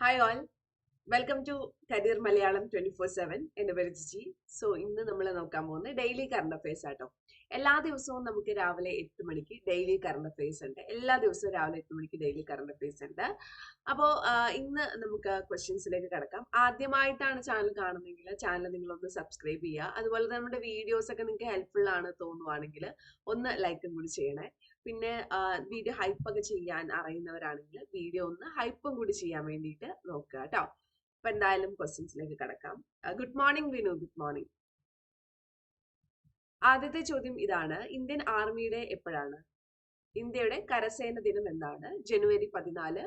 Hi all welcome to career Malayalam twenty four seven എന്റെ പേര് Jiji. So ഇന്ന് നമ്മൾ നോക്കാൻ പോകുന്നത് ഡെയിലി കറണ്ട് അഫയേഴ്സ് ആട്ടോ. എല്ലാ ദിവസവും നമുക്ക് രാവിലെ എട്ട് മണിക്ക് ഡെയിലി കറണ്ട് അഫയേഴ്സ് ഉണ്ട്. എല്ലാ ദിവസവും രാവിലെ എട്ട് മണിക്ക് ഡെയിലി കറണ്ട് അഫയേഴ്സ് ഉണ്ട്. അപ്പോൾ ഇന്ന് നമുക്ക് ക്വസ്റ്റ്യൻസിലേക്ക് കിടക്കാം. ആദ്യമായിട്ടാണ് ചാനൽ കാണുന്നതെങ്കിൽ ചാനൽ നിങ്ങളൊന്ന് സബ്സ്ക്രൈബ് ചെയ്യുക. അതുപോലെ നമ്മുടെ വീഡിയോസ് ഒക്കെ നിങ്ങൾക്ക് ഹെൽപ്ഫുൾ ആണ് തോന്നുവാണെങ്കിൽ ഒന്ന് ലൈക്കും കൂടി ചെയ്യണേ. പിന്നെ വീഡിയോ ഹൈപ്പ് ഒക്കെ ചെയ്യാൻ അറിയുന്നവരാണെങ്കിൽ വീഡിയോ ഒന്ന് ഹൈപ്പും കൂടി ചെയ്യാൻ വേണ്ടിയിട്ട് നോക്കുക കേട്ടോ അപ്പൊ എന്തായാലും ക്വസ്റ്റ്യൻസിലേക്ക് കിടക്കാം. Good morning Vinu good morning ആദ്യത്തെ ചോദ്യം ഇതാണ്. ഇന്ത്യൻ ആർമിയുടെ എപ്പോഴാണ്? ഇന്ത്യയുടെ കരസേന ദിനം എന്താണ് ജനുവരി പതിനാല്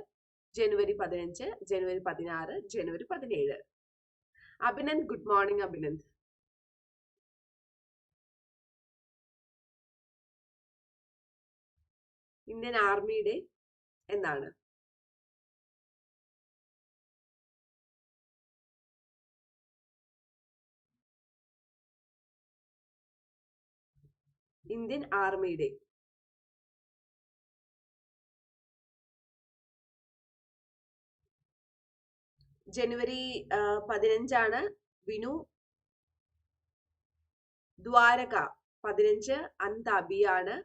ജനുവരി പതിനഞ്ച് ജനുവരി പതിനാറ് ജനുവരി പതിനേഴ്. Abhinand good morning Abhinand. Indian ആർമിയുടെ എന്നാണ്. ഇന്ത്യൻ ആർമിയുടെ ജനുവരി പതിനഞ്ചാണ് വിനു ദ്വാരക. പതിനഞ്ച് അന്താബിയാണ്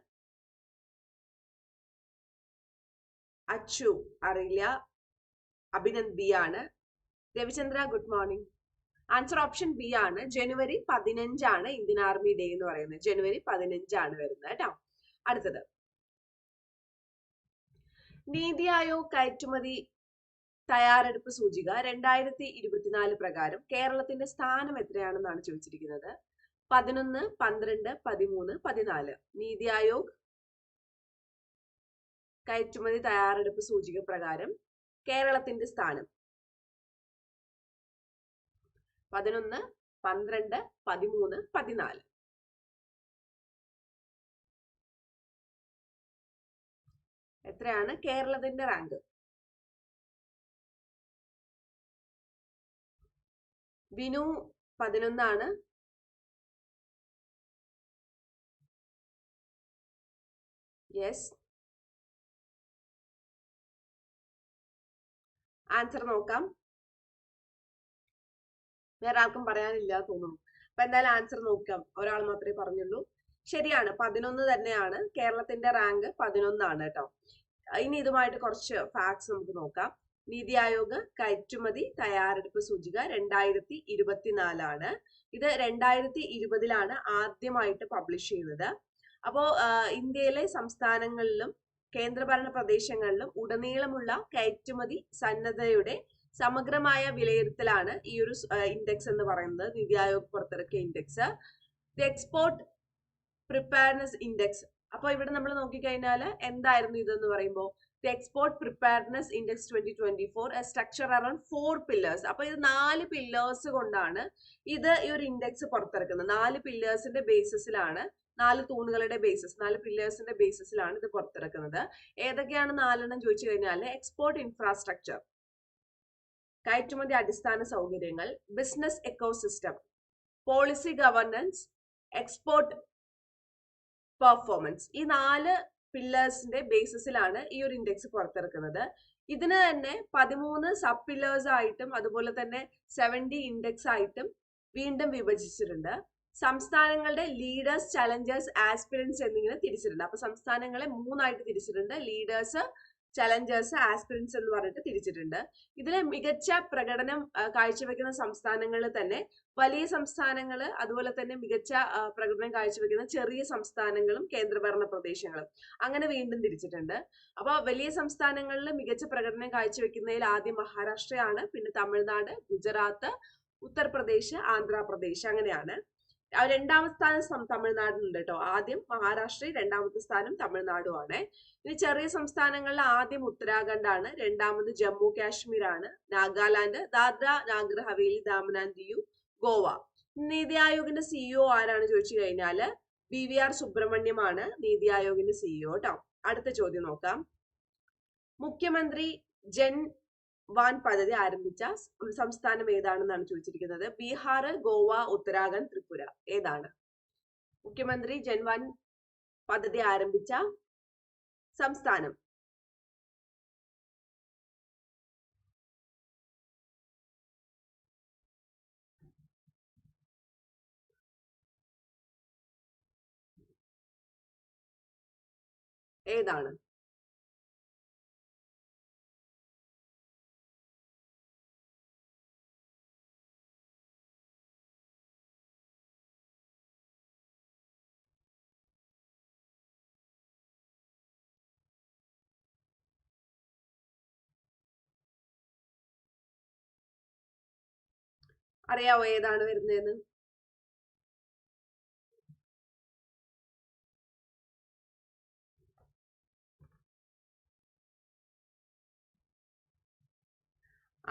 അച്ചു അറിയില്ല. അഭിനന്ദ് ബി ആണ്. Ravichandra good morning answer option B ആണ്. ജനുവരി പതിനഞ്ചാണ് ഇന്ത്യൻ ആർമി ഡേ എന്ന് പറയുന്നത്. ജനുവരി പതിനഞ്ചാണ് വരുന്നത് കേട്ടോ. അടുത്തത്. നീതി ആയോഗ് കയറ്റുമതി തയ്യാറെടുപ്പ് സൂചിക രണ്ടായിരത്തി ഇരുപത്തിനാല് പ്രകാരം കേരളത്തിന്റെ സ്ഥാനം എത്രയാണെന്നാണ് ചോദിച്ചിരിക്കുന്നത്? പതിനൊന്ന് പന്ത്രണ്ട് പതിമൂന്ന് പതിനാല്. നീതി ആയോഗ് കയറ്റുമതി തയ്യാറെടുപ്പ് സൂചിക പ്രകാരം കേരളത്തിന്റെ സ്ഥാനം. പതിനൊന്ന് പന്ത്രണ്ട് പതിമൂന്ന് പതിനാല്. എത്രയാണ്? കേരളത്തിന്റെ റാങ്ക് വിനു പതിനൊന്നാണ്. യെസ്. ആൻസർ നോക്കാം. വേറെ ആർക്കും പറയാനില്ല തോന്നുന്നു. അപ്പൊ എന്തായാലും ആൻസർ നോക്കാം. ഒരാൾ മാത്രമേ പറഞ്ഞുള്ളൂ. ശരിയാണ്. പതിനൊന്ന് തന്നെയാണ്. കേരളത്തിന്റെ റാങ്ക് പതിനൊന്നാണ് കേട്ടോ. ഇനി ഇതുമായിട്ട് കുറച്ച് ഫാക്ട്സ് നമുക്ക് നോക്കാം. നീതി ആയോഗ് കയറ്റുമതി തയ്യാറെടുപ്പ് സൂചിക രണ്ടായിരത്തി ഇരുപത്തിനാലാണ് ഇത് രണ്ടായിരത്തി ഇരുപതിലാണ് ആദ്യമായിട്ട് പബ്ലിഷ് ചെയ്യുന്നത്. അപ്പോ ഇന്ത്യയിലെ സംസ്ഥാനങ്ങളിലും കേന്ദ്രഭരണ പ്രദേശങ്ങളിലും ഉടനീളമുള്ള കയറ്റുമതി സന്നദ്ധതയുടെ സമഗ്രമായ വിലയിരുത്തലാണ് ഈ ഒരു ഇൻഡെക്സ് എന്ന് പറയുന്നത്. നിതി ആയോഗ് പുറത്തിറക്കിയ ഇൻഡെക്സ് എക്സ്പോർട്ട് പ്രിപ്പയർനെസ് ഇൻഡെക്സ് അപ്പൊ ഇവിടെ നമ്മൾ നോക്കിക്കഴിഞ്ഞാൽ എന്തായിരുന്നു ഇതെന്ന് പറയുമ്പോൾ the export preparedness index twenty twenty four structure around four pillars അപ്പൊ ഇത് നാല് പില്ലേഴ്സ് കൊണ്ടാണ് ഇത് ഈ ഒരു ഇൻഡെക്സ് പുറത്തിറക്കുന്നത്. നാല് പില്ലേഴ്സിന്റെ ബേസിസിലാണ് നാല് തൂണുകളുടെ ബേസിസ് നാല് പില്ലേഴ്സിന്റെ ബേസിസിലാണ് ഇത് പുറത്തിറക്കുന്നത്. ഏതൊക്കെയാണ് നാലെണ്ണം ചോദിച്ചു കഴിഞ്ഞാൽ എക്സ്പോർട്ട് ഇൻഫ്രാസ്ട്രക്ചർ കയറ്റുമതി അടിസ്ഥാന സൗകര്യങ്ങൾ business ecosystem policy governance export performance ഈ നാല് പില്ലേഴ്സിന്റെ ബേസിസിലാണ് ഈ ഒരു ഇൻഡെക്സ് പുറത്തിറക്കുന്നത്. ഇതിന് തന്നെ പതിമൂന്ന് സബ് പില്ലേഴ്സ് ആയിട്ടും അതുപോലെ തന്നെ സെവന്റി ഇൻഡെക്സ് ആയിട്ടും വീണ്ടും വിഭജിച്ചിട്ടുണ്ട്. സംസ്ഥാനങ്ങളുടെ ലീഡേഴ്സ് ചലഞ്ചേഴ്സ് ആസ്പിരൻസ് എന്നിങ്ങനെ തിരിച്ചിട്ടുണ്ട്. അപ്പൊ സംസ്ഥാനങ്ങളെ മൂന്നായിട്ട് തിരിച്ചിട്ടുണ്ട്. ലീഡേഴ്സ് ചലഞ്ചേഴ്സ് ആസ്പിരൻസ് എന്ന് പറഞ്ഞിട്ട് തിരിച്ചിട്ടുണ്ട്. ഇതിലെ മികച്ച പ്രകടനം കാഴ്ചവെക്കുന്ന സംസ്ഥാനങ്ങളിൽ തന്നെ വലിയ സംസ്ഥാനങ്ങൾ അതുപോലെ തന്നെ മികച്ച പ്രകടനം കാഴ്ചവെക്കുന്ന ചെറിയ സംസ്ഥാനങ്ങളും കേന്ദ്രഭരണ പ്രദേശങ്ങളും അങ്ങനെ വീണ്ടും തിരിച്ചിട്ടുണ്ട്. അപ്പോൾ വലിയ സംസ്ഥാനങ്ങളിൽ മികച്ച പ്രകടനം കാഴ്ചവെക്കുന്നതിൽ ആദ്യം മഹാരാഷ്ട്രയാണ് പിന്നെ തമിഴ്നാട് ഗുജറാത്ത് ഉത്തർപ്രദേശ് ആന്ധ്രാപ്രദേശ് അങ്ങനെയാണ്. രണ്ടാമത്തെ സ്ഥാനം തമിഴ്നാടിനുണ്ട് കേട്ടോ. ആദ്യം മഹാരാഷ്ട്ര രണ്ടാമത്തെ സ്ഥാനം തമിഴ്നാടുമാണ് ഇനി ചെറിയ സംസ്ഥാനങ്ങളിൽ ആദ്യം ഉത്തരാഖണ്ഡ് ആണ് രണ്ടാമത് ജമ്മു കാശ്മീർ ആണ് നാഗാലാൻഡ് ദാദ്ര നാഗർ ഹവേലി ദാമനാന്തിയു ഗോവ. നീതി ആയോഗിന്റെ സിഇഒ ആരാണ് ചോദിച്ചു കഴിഞ്ഞാൽ ബി വി ആർ സുബ്രഹ്മണ്യമാണ് നീതി ആയോഗിന്റെ സിഇഒ കേട്ടോ അടുത്ത ചോദ്യം നോക്കാം. മുഖ്യമന്ത്രി ജൻ വാൻ പദ്ധതി ആരംഭിച്ച സംസ്ഥാനം ഏതാണെന്നാണ് ചോദിച്ചിരിക്കുന്നത്? ബീഹാർ ഗോവ ഉത്തരാഖണ്ഡ് ത്രിപുര. ഏതാണ്? മുഖ്യമന്ത്രി ജൻവാൻ പദ്ധതി ആരംഭിച്ച സംസ്ഥാനം. ഏതാണ്? അറിയാവോ ഏതാണ് വരുന്നതെന്ന്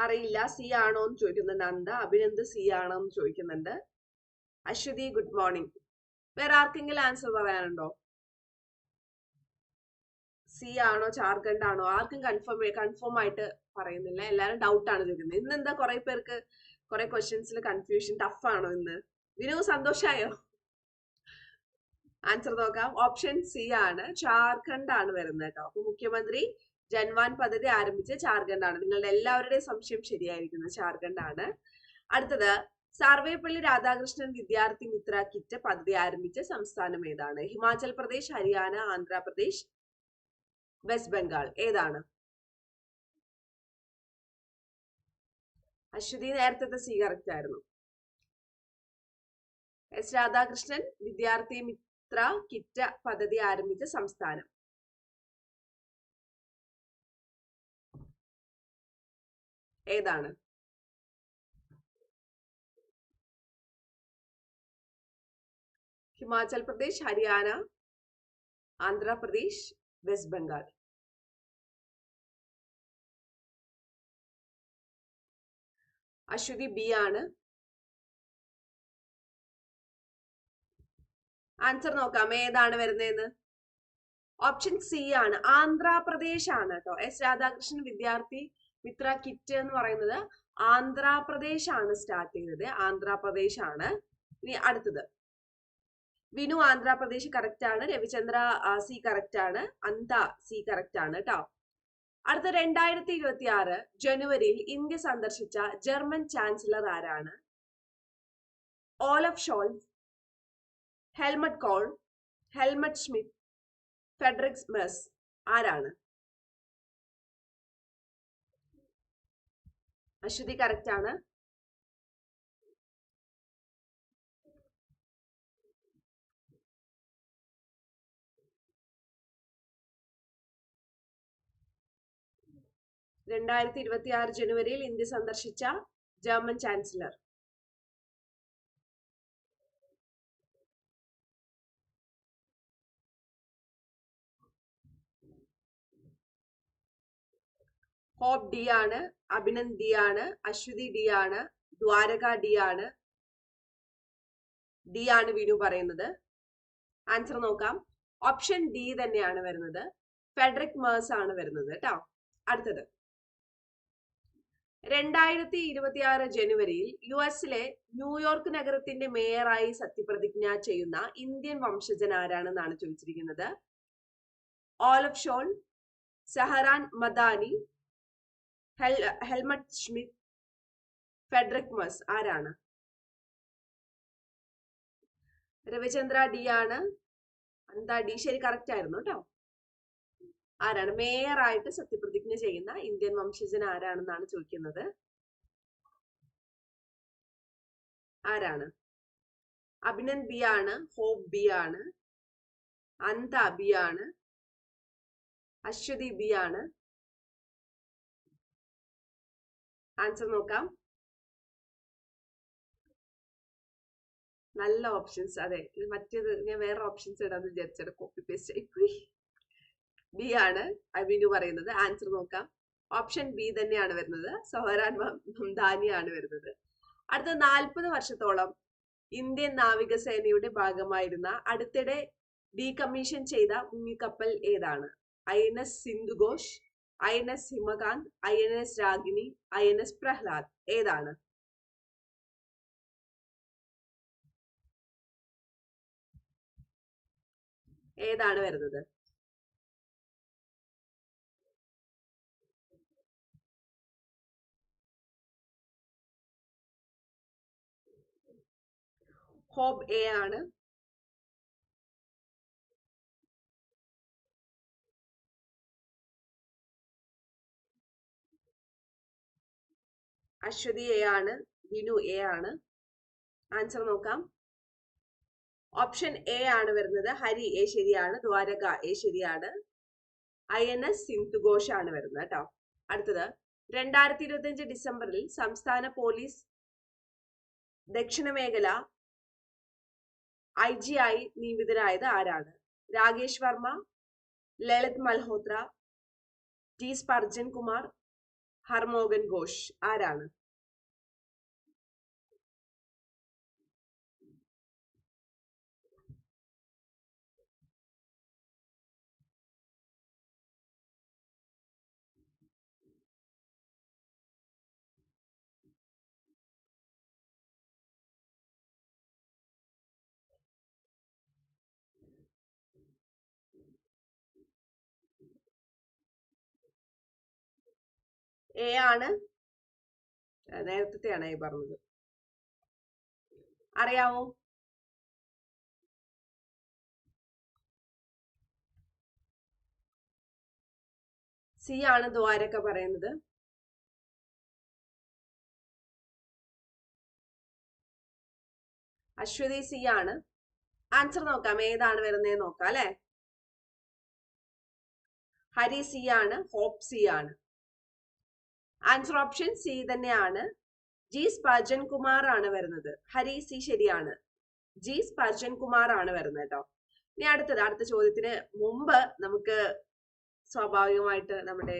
അറിയില്ല. സി ആണോ എന്ന് ചോദിക്കുന്നുണ്ട്. അന്ത അഭിനന്ദ് സി ആണോ എന്ന് ചോദിക്കുന്നുണ്ട്. Aswathi good morning. വേറെ ആർക്കെങ്കിലും ആൻസർ പറയാനുണ്ടോ? സി ആണോ ജാർഖണ്ഡ് ആണോ? ആർക്കും കൺഫേം കൺഫേം ആയിട്ട് പറയുന്നില്ല. എല്ലാരും ഡൗട്ട് ആണ് ചോദിക്കുന്നത്. ഇന്ന് എന്താ കുറെ പേർക്ക് കുറെ ക്വസ്റ്റ്യൻസിൽ കൺഫ്യൂഷൻ ടഫ് ആണോ ഇന്ന്? വിനു സന്തോഷായോ? ആൻസർ നോക്കാം. ഓപ്ഷൻ സി ആണ്. ജാർഖണ്ഡ് ആണ് വരുന്നത് കേട്ടോ. അപ്പൊ മുഖ്യമന്ത്രി ജൻവാൻ പദ്ധതി ആരംഭിച്ച ജാർഖണ്ഡ് ആണ്. നിങ്ങളുടെ എല്ലാവരുടെയും സംശയം ശരിയായിരിക്കുന്നത് ജാർഖണ്ഡ് ആണ്. അടുത്തത് സർവേപ്പള്ളി രാധാകൃഷ്ണൻ വിദ്യാർത്ഥി മിത്ര കിറ്റ് പദ്ധതി ആരംഭിച്ച സംസ്ഥാനം ഏതാണ്? ഹിമാചൽ പ്രദേശ് ഹരിയാന ആന്ധ്രാപ്രദേശ് വെസ്റ്റ് ബംഗാൾ. ഏതാണ്? അശ്വതി നേരത്തെ സി കറക്റ്റ് ആയിരുന്നു. എസ് രാധാകൃഷ്ണൻ വിദ്യാർത്ഥി മിത്ര കിറ്റ പദ്ധതി ആരംഭിച്ച സംസ്ഥാനം. ഏതാണ്? ഹിമാചൽ പ്രദേശ് ഹരിയാന ആന്ധ്രാപ്രദേശ് വെസ്റ്റ് ബംഗാൾ. അശ്വതി ബി ആണ്. ആൻസർ നോക്കാം ഏതാണ് വരുന്നതെന്ന് ഓപ്ഷൻ സി ആണ്. ആന്ധ്രാപ്രദേശ് ആണ് കേട്ടോ. എസ് രാധാകൃഷ്ണൻ വിദ്യാർത്ഥി മിത്ര കിറ്റ് എന്ന് പറയുന്നത് ആന്ധ്രാപ്രദേശ് ആണ് സ്റ്റാർട്ട് ചെയ്തത്. ആന്ധ്രാപ്രദേശ് ആണ് ഇനി അടുത്തത്. വിനു ആന്ധ്രാപ്രദേശ് കറക്റ്റ് ആണ്. രവിചന്ദ്ര സി കറക്റ്റ് ആണ്. അന്ത സി കറക്റ്റ് ആണ് കേട്ടോ. അടുത്ത രണ്ടായിരത്തി ഇരുപത്തി ആറ് ജനുവരിയിൽ ഇന്ത്യ സന്ദർശിച്ച ജർമ്മൻ ചാൻസലർ ആരാണ്? Olaf Scholz Helmut Kohl Helmut Schmidt Friedrich Merz ആരാണ്? അശ്വതി കറക്റ്റ് ആണ്. രണ്ടായിരത്തി ഇരുപത്തി ആറ് ജനുവരിയിൽ ഇന്ത്യ സന്ദർശിച്ച ജർമ്മൻ ചാൻസലർ. ഹോപ്പ് ഡി ആണ് അഭിനന്ദ് ഡി ആണ് അശ്വതി ഡി ആണ് ദ്വാരക ഡി ആണ് ഡി ആണ് വിനു പറയുന്നത്. ആൻസർ നോക്കാം. ഓപ്ഷൻ ഡി തന്നെയാണ് വരുന്നത്. ഫെഡറിക് മേഴ്സ് ആണ് വരുന്നത് കേട്ടോ. അടുത്തത്. രണ്ടായിരത്തി ഇരുപത്തി ആറ് ജനുവരിയിൽ യു എസിലെ ന്യൂയോർക്ക് നഗരത്തിന്റെ മേയറായി സത്യപ്രതിജ്ഞ ചെയ്യുന്ന ഇന്ത്യൻ വംശജൻ ആരാണെന്നാണ് ചോദിച്ചിരിക്കുന്നത്? ഓലഫ് ഷോൺ സഹറാൻ മദാനി ഹെൽ ഹെൽമറ്റ് സ്മിത്ത് ഫെഡറിക് മസ് ആരാണ്? രവിചന്ദ്ര ഡി ആണ്. എന്താ ഡി ശരി കറക്റ്റ് ആയിരുന്നു കേട്ടോ. ആരാണ് മേയർ ആയിട്ട് സത്യപ്രതിജ്ഞ ചെയ്യുന്ന ഇന്ത്യൻ വംശജൻ ആരാണെന്നാണ് ചോദിക്കുന്നത്? ആരാണ്? അഭിനന്ദ് ബി ആണ് ഹോബ് ബി ആണ് അന്ത ബി ആണ് അശ്വതി ബി ആണ് ആൻസർ നോക്കാം. നല്ല ഓപ്ഷൻസ്. അതെ മറ്റേത് ഞാൻ വേറെ ഓപ്ഷൻസ് ഇടാന്ന് വിചാരിച്ചത് കോപ്പി പേസ്റ്റ് ആയിപ്പോയി ബി ആണ് അബിനു പറയുന്നത്. ആൻസർ നോക്കാം. ഓപ്ഷൻ ബി തന്നെയാണ് വരുന്നത്. സൊഹറാൻ ആണ് വരുന്നത്. അടുത്ത നാൽപ്പത് വർഷത്തോളം ഇന്ത്യൻ നാവികസേനയുടെ ഭാഗമായിരുന്ന അടുത്തിടെ ഡീകമ്മീഷൻ ചെയ്ത മുങ്ങിക്കപ്പൽ ഏതാണ്? I N S Sindhughosh I N S Himakanth I N S Ragini I N S Prahlad ഏതാണ്? ഏതാണ് വരുന്നത്? ഹോബ് എ ആണ്. അശ്വതി എ ആണ്. വിനു എ ആണ്. ആൻസർ നോക്കാം. ഓപ്ഷൻ എ ആണ് വരുന്നത്. ഹരി എ ശരിയാണ്. ദ്വാരക എ ശരിയാണ്. ഐ എൻ എസ് സിന്ധുഘോഷ് ആണ് വരുന്നത് കേട്ടോ അടുത്തത്. രണ്ടായിരത്തി ഇരുപത്തിയഞ്ച് ഡിസംബറിൽ സംസ്ഥാന പോലീസ് ദക്ഷിണ മേഖല ഐ ജി ആയി നിയമിതരായത് ആരാണ്? രാകേഷ് വർമ്മ ലളിത് മൽഹോത്ര ടി സ്പർജൻ കുമാർ ഹർമോഗൻ ഘോഷ് ആരാണ്? എ ആണ്. നേരത്തെയാണ് ഈ പറഞ്ഞത്. അറിയാവോ? സി ആണ് ദ്വാരക പറയുന്നത്. അശ്വതി സി ആണ്. ആൻസർ നോക്കാം. ഏതാണ് വരുന്നത് നോക്കാം അല്ലെ? ഹരി സി ആണ്. ഹോപ്പ് സി ആണ്. ആൻസർ ഓപ്ഷൻ സി തന്നെയാണ്. ജി സ്പർജൻ കുമാർ ആണ് വരുന്നത്. ഹരി സി ശരിയാണ്. ജി സ്പർജൻ കുമാർ ആണ് വരുന്നത് കേട്ടോ ഇനി അടുത്തത് അടുത്ത ചോദ്യത്തിന് മുമ്പ് നമുക്ക് സ്വാഭാവികമായിട്ട് നമ്മുടെ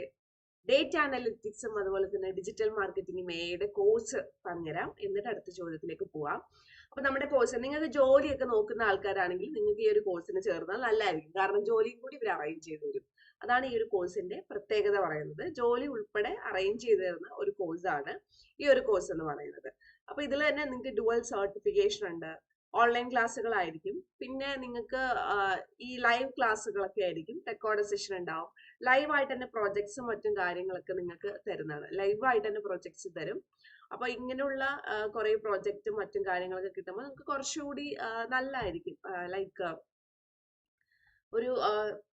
ഡേറ്റ അനലിറ്റിക്സും അതുപോലെ തന്നെ ഡിജിറ്റൽ മാർക്കറ്റിംഗ് മേയുടെ കോഴ്സ് പറഞ്ഞുതരാം എന്നിട്ട് അടുത്ത ചോദ്യത്തിലേക്ക് പോവാം. അപ്പൊ നമ്മുടെ കോഴ്സ് നിങ്ങൾക്ക് ജോലിയൊക്കെ നോക്കുന്ന ആൾക്കാരാണെങ്കിൽ നിങ്ങൾക്ക് ഈ ഒരു കോഴ്സിന് ചേർന്നാൽ നല്ലതായിരിക്കും കാരണം ജോലിയും കൂടി ഇവർ അറേഞ്ച് ചെയ്തു തരും. അതാണ് ഈ ഒരു കോഴ്സിന്റെ പ്രത്യേകത പറയുന്നത്. ജോലി ഉൾപ്പെടെ അറേഞ്ച് ചെയ്തു തരുന്ന ഒരു കോഴ്സാണ് ഈ ഒരു കോഴ്സ് എന്ന് പറയുന്നത്. അപ്പൊ ഇതിൽ തന്നെ നിങ്ങൾക്ക് ഡുവൽ സർട്ടിഫിക്കേഷൻ ഉണ്ട്. ഓൺലൈൻ ക്ലാസ്സുകളായിരിക്കും പിന്നെ നിങ്ങൾക്ക് ഈ ലൈവ് ക്ലാസ്സുകളൊക്കെ ആയിരിക്കും. റെക്കോർഡ് സെഷൻ ഉണ്ടാവും. ലൈവ് ആയിട്ട് തന്നെ പ്രോജക്ട്സും മറ്റും കാര്യങ്ങളൊക്കെ നിങ്ങൾക്ക് തരുന്നതാണ്. ലൈവ് ആയിട്ട് തന്നെ പ്രോജക്ട്സ് തരും. അപ്പൊ ഇങ്ങനെയുള്ള കുറെ പ്രോജക്റ്റും മറ്റും കാര്യങ്ങളൊക്കെ കിട്ടുമ്പോൾ നിങ്ങൾക്ക് കുറച്ചുകൂടി നല്ലതായിരിക്കും. ലൈക്ക് ഒരു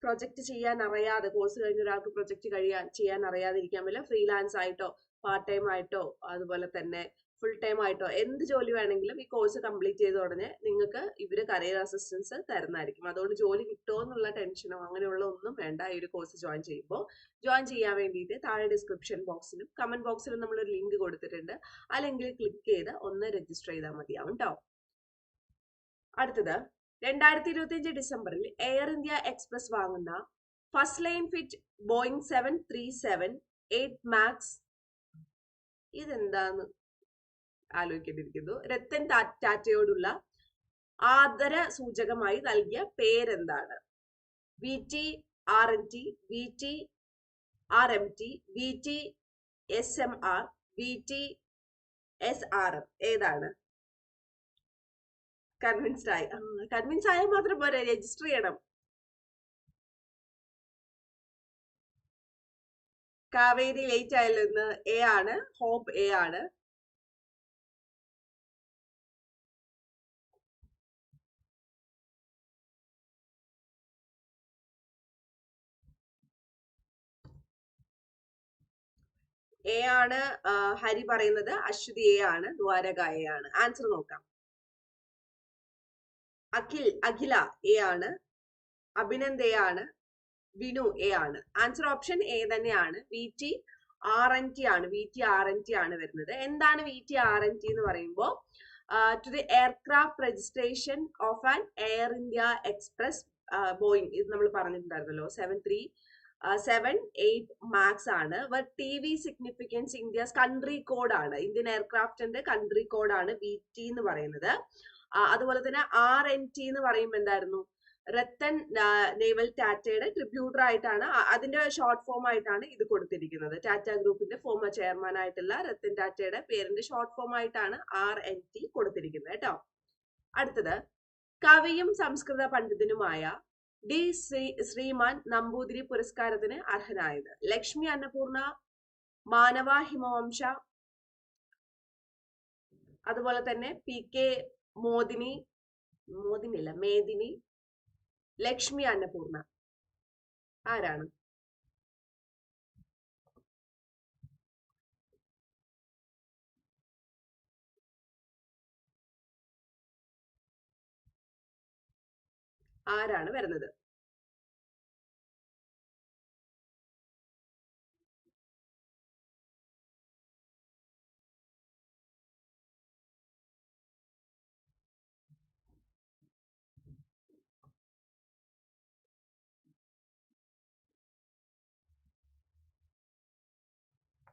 പ്രൊജക്ട് ചെയ്യാൻ അറിയാതെ കോഴ്സ് കഴിഞ്ഞ ഒരാൾക്ക് പ്രൊജക്ട് കഴിയാൻ ചെയ്യാൻ അറിയാതിരിക്കാൻ പറ്റില്ല. ഫ്രീലാൻസ് ആയിട്ടോ പാർട്ട് ടൈം ആയിട്ടോ അതുപോലെ തന്നെ ഫുൾ ടൈം ആയിട്ടോ എന്ത് ജോലി വേണമെങ്കിലും ഈ കോഴ്സ് കംപ്ലീറ്റ് ചെയ്ത ഉടനെ നിങ്ങൾക്ക് ഇവർ കരിയർ അസിസ്റ്റൻസ് തരുന്നതായിരിക്കും. അതുകൊണ്ട് ജോലി കിട്ടുമോ എന്നുള്ള ടെൻഷനോ അങ്ങനെയുള്ള ഒന്നും വേണ്ട. ഈ ഒരു കോഴ്സ് ജോയിൻ ചെയ്യുമ്പോൾ ജോയിൻ ചെയ്യാൻ വേണ്ടിയിട്ട് താഴെ ഡിസ്ക്രിപ്ഷൻ ബോക്സിലും കമന്റ് ബോക്സിലും ഒരു ലിങ്ക് കൊടുത്തിട്ടുണ്ട്. ആ ലിങ്കിൽ ക്ലിക്ക് ചെയ്ത് ഒന്ന് രജിസ്റ്റർ ചെയ്താൽ മതിയാവും കേട്ടോ അടുത്തത് രണ്ടായിരത്തി ഇരുപത്തി അഞ്ച് ഡിസംബറിൽ എയർ ഇന്ത്യ എക്സ്പ്രസ് വാങ്ങുന്ന first line fit Boeing seven three seven eight max. ഇതെന്താന്ന് ആലോചിക്കേണ്ടിയിരിക്കുന്നു. രത്തൻ ടാറ്റയോടുള്ള ആദര സൂചകമായി നൽകിയ പേരെന്താണ്? V T R N T V T R M T V T S M R V T S R M. ഏതാണ്? Convinced ആയി. കൺവിൻസ് ആയ മാത്രം പോരെ രജിസ്റ്റർ ചെയ്യണം. കാവേരി ലേറ്റ് ആയാലും എ ആണ് ഹോപ്പ് എ ആണ്. എ ആണ് ഹരി പറയുന്നത് അശ്വതി എ ആണ് ദ്വാരക എ ആണ്. ആൻസർ നോക്കാം. അഖിൽ അഖില എ ആണ്. അഭിനന്ദ് എ ആണ്. വിനു എ ആണ്. ആൻസർ ഓപ്ഷൻ എ തന്നെയാണ്. V T R N T ആണ്. V T R N T ആണ് വരുന്നത്. എന്താണ് V T R N T എന്ന് പറയുമ്പോൾ to the aircraft registration of an Air India Express Boeing ഇത് നമ്മൾ പറഞ്ഞിട്ടുണ്ടായിരുന്നല്ലോ. Seven three seven eight max ആണ്. T V significance India's country code ആണ്. Indian എയർക്രാഫ്റ്റിന്റെ കൺട്രി കോഡാണ് വി ടി എന്ന് പറയുന്നത്. അതുപോലെ തന്നെ ആർ എൻ ടി എന്ന് പറയുമ്പോൾ എന്തായിരുന്നു? രത്തൻ നേവൽ ടാറ്റയുടെ ട്രിബ്യൂട്ടർ ആയിട്ടാണ് അതിന്റെ ഷോർട്ട് ഫോം ആയിട്ടാണ് ഇത് കൊടുത്തിരിക്കുന്നത്. ടാറ്റ ഗ്രൂപ്പിന്റെ ഫോമർ ചെയർമാൻ ആയിട്ടുള്ള രത്തൻ ടാറ്റയുടെ പേരിന്റെ ഷോർട്ട് ഫോം ആയിട്ടാണ് ആർ എൻ ടി കൊടുത്തിരിക്കുന്നത് കേട്ടോ. അടുത്തത് കവിയും സംസ്കൃത പണ്ഡിതനുമായ ഡി ശ്രീ ശ്രീമാൻ നമ്പൂതിരി പുരസ്കാരത്തിന് അർഹനായത്. ലക്ഷ്മി അന്നപൂർണ മാനവ ഹിമവംശ അതുപോലെ തന്നെ പി കെ മോദിനി മോദിനി അല്ല മേദിനി ലക്ഷ്മി അന്നപൂർണ. ആരാണ്? ആരാണ് വരുന്നത്?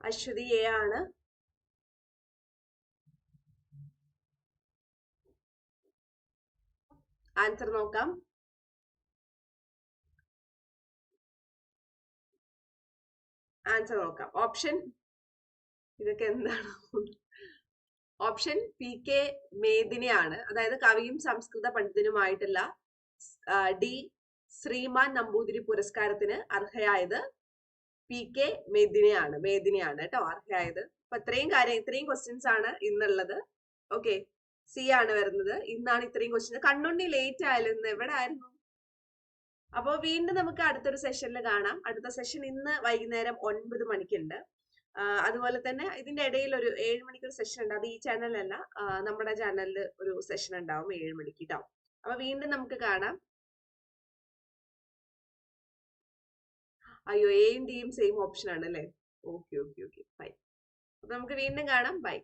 അശ്വതി എ ആണ് ആൻസർ നോക്കാം. ആൻസർ നോക്കാം. ഓപ്ഷൻ ഇതൊക്കെ എന്താണ്? ഓപ്ഷൻ പി കെ മേദിനെയാണ്. അതായത് കവിയും സംസ്കൃത പണ്ഡിതനുമായിട്ടുള്ള ഡി ശ്രീമാൻ നമ്പൂതിരി പുരസ്കാരത്തിന് അർഹയായത് പി കെ മേദിനിയാണ് മേദിനിയാണ് കേട്ടോ. അർഹയായത്. അപ്പൊ ഇത്രയും കാര്യം ഇത്രയും ക്വസ്റ്റ്യൻസ് ആണ് ഇന്നുള്ളത്. ഓക്കെ സി ആണ് വരുന്നത്. ഇന്നാണ് ഇത്രയും ക്വസ്റ്റ്യൻ കണ്ണുണ്ണി ലേറ്റ് ആയാലും എവിടെ ആയിരുന്നു? അപ്പോൾ വീണ്ടും നമുക്ക് അടുത്തൊരു സെഷനിൽ കാണാം. അടുത്ത സെഷൻ ഇന്ന് വൈകുന്നേരം ഒൻപത് മണിക്കുണ്ട്. അതുപോലെ തന്നെ ഇതിന്റെ ഇടയിൽ ഒരു ഏഴ് മണിക്കൊരു സെഷൻ ഉണ്ട്. അത് ഈ ചാനലല്ല നമ്മുടെ ചാനലിൽ ഒരു സെഷൻ ഉണ്ടാവും ഏഴ് മണിക്ക് കേട്ടോ. അപ്പൊ വീണ്ടും നമുക്ക് കാണാം. അയ്യോ എയും ഡിയും സെയിം ഓപ്ഷൻ ആണ് അല്ലേ ഓക്കെ ഓക്കെ ഓക്കെ ബൈ അപ്പൊ നമുക്ക് വീണ്ടും കാണാം. ബൈ